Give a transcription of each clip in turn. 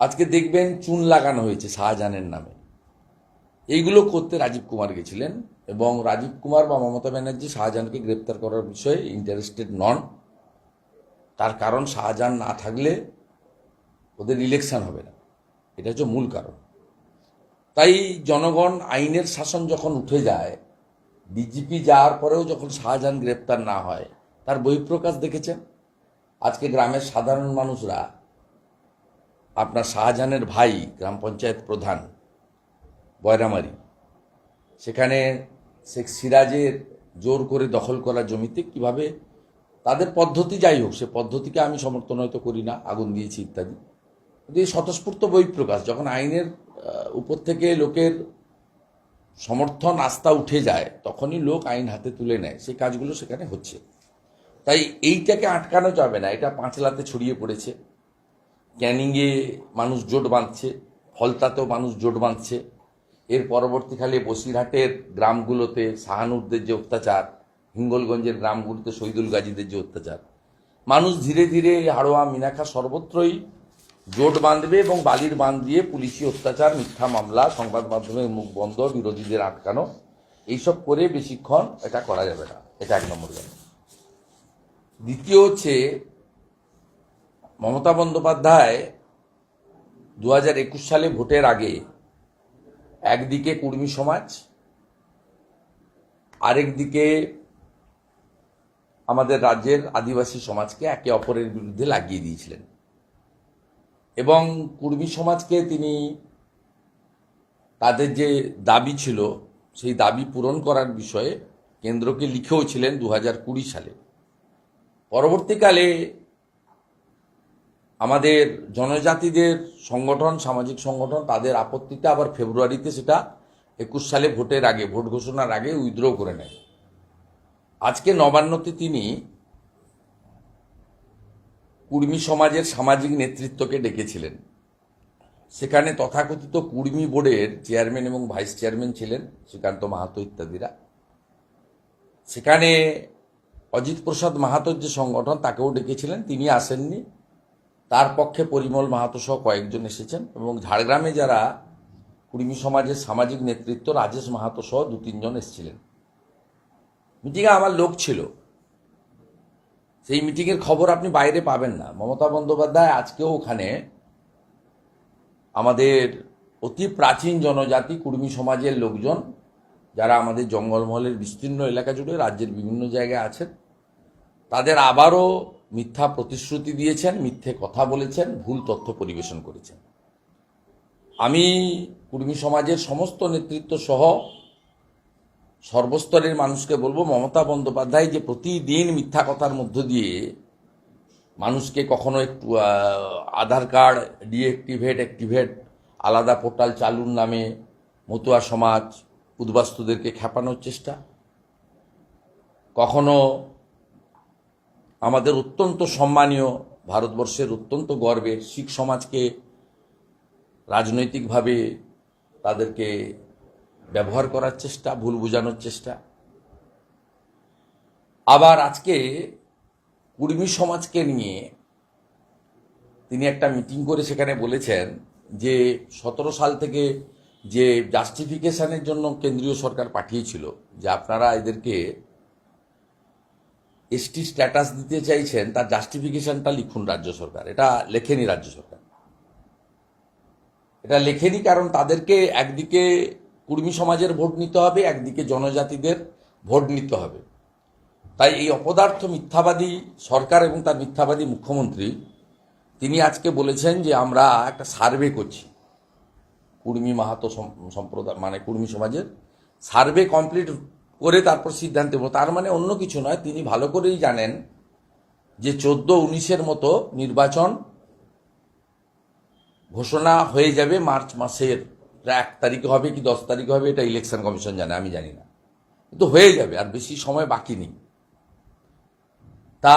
আজকে দেখবেন চুন লাগানো হয়েছে শাহজাহানের নামে। এইগুলো করতে রাজীব কুমার গেছিলেন এবং রাজীব কুমার বা মমতা ব্যানার্জি শাহজাহানকে গ্রেপ্তার করার বিষয়ে ইন্টারেস্টেড নন। তার কারণ শাহজাহান না থাকলে ওদের ইলেকশন হবে না। এটা হচ্ছে মূল কারণ। তাই জনগণ আইনের শাসন যখন উঠে যায়, বিজেপি যাওয়ার পরেও যখন শাহজাহান গ্রেপ্তার না হয়, তার বহিঃপ্রকাশ দেখেছেন। আজকে গ্রামের সাধারণ মানুষরা আপনার শাহজাহানের ভাই, গ্রাম পঞ্চায়েত প্রধান বয়রামারি সেখানে শেখ সিরাজের জোর করে দখল করা জমিতে কীভাবে, তাদের পদ্ধতি যাই হোক, সে পদ্ধতিকে আমি সমর্থন হয়তো করি না, আগুন দিয়েছি ইত্যাদি। কিন্তু এই স্বতঃস্ফূর্ত বহিঃপ্রকাশ, যখন আইনের উপর থেকে লোকের সমর্থন আস্থা উঠে যায়, তখনই লোক আইন হাতে তুলে নেয়। সেই কাজগুলো সেখানে হচ্ছে। তাই এইটাকে আটকানো যাবে না, এটা পাঁচলাতে ছড়িয়ে পড়েছে। ক্যানিংয়ে মানুষ জোট বাঁধছে, ফলতাতেও মানুষ জোট বাঁধছে। এর পরবর্তীকালে বসিরহাটের গ্রামগুলোতে শাহানুরদের যে অত্যাচার, হিঙ্গলগঞ্জের গ্রামগুলোতে শহীদুল গাজীদের যে অত্যাচার। মানুষ ধীরে ধীরে হাড়োয়া মিনাখা সর্বত্রই জোট বাঁধবে এবং বালির বাঁধ দিয়ে পুলিশি অত্যাচার, মিথ্যা মামলা, সংবাদ মাধ্যমের মুখ বন্ধ, বিরোধীদের আটকানো, এইসব করে বেশিক্ষণ এটা করা যাবে না। এটা এক নম্বর দ্বিতীয় হচ্ছে মমতা বন্দ্যোপাধ্যায় দু হাজার একুশ সালে ভোটের আগে একদিকে কুর্মী সমাজ, আরেকদিকে আমাদের রাজ্যের আদিবাসী সমাজকে একে অপরের বিরুদ্ধে লাগিয়ে দিয়েছিলেন। এবং কুর্মী সমাজকে তিনি তাদের যে দাবি ছিল, সেই দাবি পূরণ করার বিষয়ে কেন্দ্রকে লিখেও ছিলেন দু হাজার কুড়ি সালে। পরবর্তীকালে আমাদের জনজাতিদের সংগঠন, সামাজিক সংগঠন, তাদের আপত্তিতে আবার ফেব্রুয়ারিতে সেটা একুশ সালে ভোটের আগে, ভোট ঘোষণার আগে উইথড্র করে নেয়। আজকে নবান্নতে তিনি কুর্মী সমাজের সামাজিক নেতৃত্বকে ডেকেছিলেন। সেখানে তথাকথিত কুর্মী বোর্ডের চেয়ারম্যান এবং ভাইস চেয়ারম্যান ছিলেন শ্রীকান্ত মাহাতো ইত্যাদিরা। সেখানে অজিত প্রসাদ মাহাতোর যে সংগঠন, তাকেও ডেকেছিলেন, তিনি আসেননি। তার পক্ষে পরিমল মাহাতো সহ কয়েকজন এসেছেন এবং ঝাড়গ্রামে যারা কুর্মী সমাজের সামাজিক নেতৃত্ব, রাজেশ মাহাতো সহ দু তিনজন এসেছিলেন। মিটিংয়ে আমার লোক ছিল। সেই মিটিংয়ের খবর আপনি বাইরে পাবেন না। মমতা বন্দ্যোপাধ্যায় আজকেও ওখানে আমাদের অতি প্রাচীন জনজাতি কুর্মী সমাজের লোকজন, যারা আমাদের জঙ্গলমহলের বিস্তীর্ণ এলাকা জুড়ে রাজ্যের বিভিন্ন জায়গায় আছেন, তাদের আবারও মিথ্যা প্রতিশ্রুতি দিয়েছেন, মিথ্যে কথা বলেছেন, ভুল তথ্য পরিবেশন করেছেন। আমি কুর্মী সমাজের সমস্ত নেতৃত্ব সহ সর্বস্তরের মানুষকে বলব, মমতা বন্দ্যোপাধ্যায় যে প্রতিদিন মিথ্যা কথার মধ্য দিয়ে মানুষকে কখনো একটু আধার কার্ড, ডিএক্টিভেট, অ্যাক্টিভেট, আলাদা পোর্টাল চালুর নামে মতুয়া সমাজ, উদ্বাস্তুদেরকে খেপানোর চেষ্টা। কখনো আমাদের অত্যন্ত সম্মানীয়, ভারতবর্ষের অত্যন্ত গর্বের শিখ সমাজকে রাজনৈতিকভাবে তাদেরকে ব্যবহার করার চেষ্টা, ভুল বোঝানোর চেষ্টা। আবার আজকে কুর্মী সমাজকে নিয়ে তিনি একটা মিটিং করে সেখানে বলেছেন যে, সতেরো সাল থেকে যে জাস্টিফিকেশনের জন্য কেন্দ্রীয় সরকার পাঠিয়েছিল, যে আপনারা এদেরকে এসটি স্ট্যাটাস দিতে চাইছেন, তার জাস্টিফিকেশনটা লিখুন রাজ্য সরকার। এটা লেখেনি রাজ্য সরকার। এটা লেখেনি কারণ তাদেরকে একদিকে কুর্মী সমাজের ভোট নিতে হবে, একদিকে জনজাতিদের ভোট নিতে হবে। তাই এই অপদার্থ মিথ্যাবাদী সরকার এবং তার মিথ্যাবাদী মুখ্যমন্ত্রী, তিনি আজকে বলেছেন যে আমরা একটা সার্ভে করছি। কুর্মী মাহাতো সম্প্রদায় মানে কুর্মী সমাজের সার্ভে কমপ্লিট করে তারপর সিদ্ধান্ত নেব। তার মানে অন্য কিছু নয়, তিনি ভালো করেই জানেন যে চোদ্দ উনিশের মতো নির্বাচন ঘোষণা হয়ে যাবে মার্চ মাসের। এক তারিখে হবে কি দশ তারিখে হবে, এটা ইলেকশন কমিশন জানে, আমি জানি না। কিন্তু হয়ে যাবে, আর বেশি সময় বাকি নেই। তা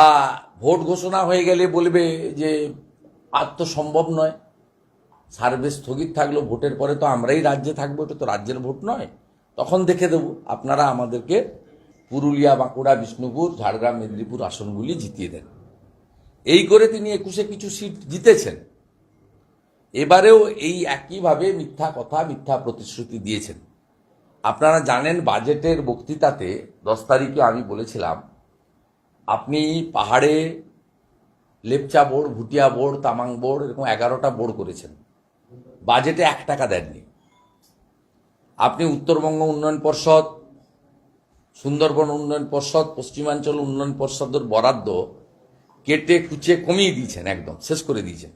ভোট ঘোষণা হয়ে গেলে বলবে যে আর তো সম্ভব নয়। সার্ভে স্থগিত থাকল, ভোটের পরে তো আমরাই রাজ্যে থাকব, এটা তো রাজ্যের ভোট নয়। তখন দেখে দেব আপনারা আমাদেরকে পুরুলিয়া, বাঁকুড়া, বিষ্ণুপুর, ঝাড়গ্রাম, মেদিনীপুর আসনগুলি জিতিয়ে দেন। এই করে তিনি একুশে কিছু সিট জিতেছেন। এবারেও এই একইভাবে মিথ্যা কথা, মিথ্যা প্রতিশ্রুতি দিয়েছেন। আপনারা জানেন বাজেটের বক্তৃতাতে, দশ তারিখে আমি বলেছিলাম, আপনি পাহাড়ে Lepcha board, Bhutia board, Tamang board, এরকম এগারোটা বোর্ড করেছেন। বাজেটে এক টাকা দেননি। আপনি উত্তরবঙ্গ উন্নয়ন পর্ষদ, সুন্দরবন উন্নয়ন পর্ষদ, পশ্চিমাঞ্চল উন্নয়ন পর্ষদের বরাদ্দ কেটে কুচে কমিয়ে দিয়েছেন একদম, শেষ করে দিয়েছেন।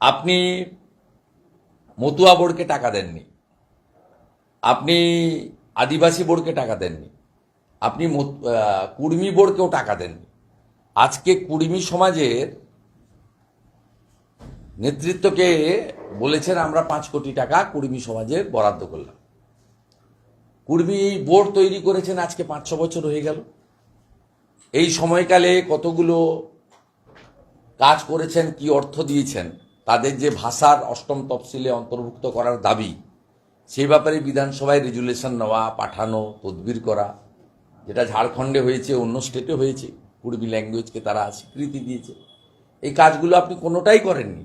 আপনি মতুয়া বোর্ডকে টাকা দেননি, আপনি আদিবাসী বোর্ডকে টাকা দেননি, আপনি কুর্মী বোর্ডকেও টাকা দেননি। আজকে কুর্মী সমাজের নেতৃত্বকে বলেছেন, আমরা পাঁচ কোটি টাকা কুর্মী সমাজের বরাদ্দ করলাম। কুর্মী বোর্ড তৈরি করেছেন, আজকে পাঁচ ছ বছর হয়ে গেল। এই সময়কালে কতগুলো কাজ করেছেন, কি অর্থ দিয়েছেন, তাদের যে ভাষার অষ্টম তফসিলে অন্তর্ভুক্ত করার দাবি, সেই ব্যাপারে বিধানসভায় রেজুলেশন নেওয়া, পাঠানো, তদবির করা, যেটা ঝাড়খণ্ডে হয়েছে, অন্য স্টেটে হয়েছে কুড়বি ল্যাঙ্গুয়েজকে তারা স্বীকৃতি দিয়েছে, এই কাজগুলো আপনি কোনোটাই করেননি।